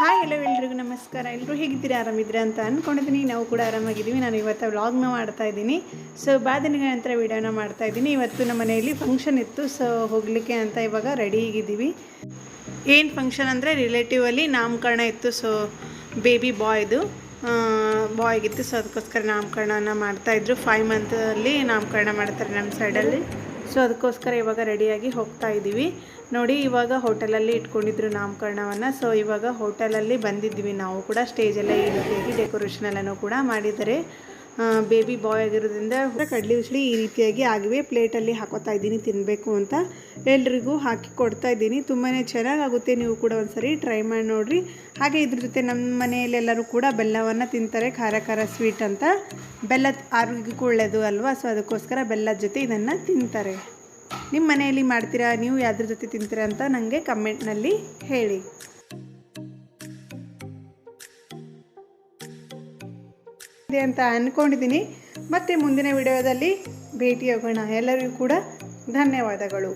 Hi ಎಲ್ಲೋ ಎಲ್ರಿಗೂ ನಮಸ್ಕಾರ. ಎಲ್ಲರೂ ಹೇಗಿದ್ದೀರಾ? ಆರಾಮಿದ್ದೀರಾ ಅಂತ ಅಂದ್ಕೊಂಡಿದ್ದೀನಿ ನಾವು ಕೂಡ ಆರಾಮಾಗಿದ್ದೀವಿ. ನಾನು ಇವತ್ತು ವ್ಲಾಗ್ನ ಮಾಡ್ತಾ ಇದ್ದೀನಿ. ಸೊ ದಿನಗಳ ನಂತರ ವೀಡಿಯೋನ ಮಾಡ್ತಾ ಇದ್ದೀನಿ. ಇವತ್ತು ನಮ್ಮ ಮನೆಯಲ್ಲಿ ಫಂಕ್ಷನ್ ಇತ್ತು. ಸೊ ಹೋಗಲಿಕ್ಕೆ ಅಂತ ಇವಾಗ ರೆಡಿ ಆಗಿದ್ದೀವಿ. ಏನು ಫಂಕ್ಷನ್ ಅಂದರೆ ರಿಲೇಟಿವಲ್ಲಿ ನಾಮಕರಣ ಇತ್ತು. ಸೊ ಬೇಬಿ ಬಾಯ್ದು ಬಾಯ್ಗಿತ್ತು ಸೊ ಅದಕ್ಕೋಸ್ಕರ ನಾಮಕರಣನ ಮಾಡ್ತಾಯಿದ್ರು ಫೈವ್ ಮಂತಲ್ಲಿ ನಾಮಕರಣ ಮಾಡ್ತಾರೆ ನಮ್ಮ ಸೈಡಲ್ಲಿ ಸೊ ಅದಕ್ಕೋಸ್ಕರ ಇವಾಗ ರೆಡಿಯಾಗಿ ಹೋಗ್ತಾ ಇದ್ದೀವಿ ನೋಡಿ, ಇವಾಗ ಹೋಟೆಲಲ್ಲಿ ಇಟ್ಕೊಂಡಿದ್ರು ನಾಮಕರಣವನ್ನು. ಸೊ ಇವಾಗ ಹೋಟೆಲಲ್ಲಿ ಬಂದಿದ್ವಿ ನಾವು ಕೂಡ. ಸ್ಟೇಜೆಲ್ಲ ಈ ರೀತಿಯಾಗಿ ಡೆಕೋರೇಷನ್ ಕೂಡ ಮಾಡಿದ್ದಾರೆ. ಬೇಬಿ ಬಾಯ್ ಆಗಿರೋದ್ರಿಂದ ಕಡಲೆ ಉಸಳಿ ಈ ರೀತಿಯಾಗಿ ಆಗಿವೆ. ಪ್ಲೇಟಲ್ಲಿ ಹಾಕೋತಾ ಇದ್ದೀನಿ ತಿನ್ನಬೇಕು ಅಂತ ಎಲ್ರಿಗೂ ಹಾಕಿ ಕೊಡ್ತಾ ಇದ್ದೀನಿ. ತುಂಬಾ ಚೆನ್ನಾಗಾಗುತ್ತೆ. ನೀವು ಕೂಡ ಒಂದ್ಸರಿ ಟ್ರೈ ಮಾಡಿ ನೋಡಿರಿ. ಹಾಗೆ ಇದ್ರ ಜೊತೆ ನಮ್ಮ ಮನೆಯಲ್ಲೆಲ್ಲರೂ ಕೂಡ ಬೆಲ್ಲವನ್ನು ತಿಂತಾರೆ. ಖಾರ ಖಾರ ಸ್ವೀಟ್ ಅಂತ. ಬೆಲ್ಲ ಆರೋಗ್ಯಕ್ಕೂ ಒಳ್ಳೆಯದು ಅಲ್ವಾ? ಸೊ ಅದಕ್ಕೋಸ್ಕರ ಬೆಲ್ಲದ ಜೊತೆ ಇದನ್ನು ತಿಂತಾರೆ. ನಿಮ್ಮ ಮನೆಯಲ್ಲಿ ಮಾಡ್ತೀರಾ? ನೀವು ಯಾವ್ದ್ರ ಜೊತೆ ತಿಂತೀರಾ ಅಂತ ನನಗೆ ಕಮೆಂಟ್ನಲ್ಲಿ ಹೇಳಿ. ಇದೆ ಅಂತ ಅಂದ್ಕೊಂಡಿದ್ದೀನಿ ಮತ್ತೆ ಮುಂದಿನ ವಿಡಿಯೋದಲ್ಲಿ ಭೇಟಿಯಾಗೋಣ. ಎಲ್ಲರಿಗೂ ಕೂಡ ಧನ್ಯವಾದಗಳು.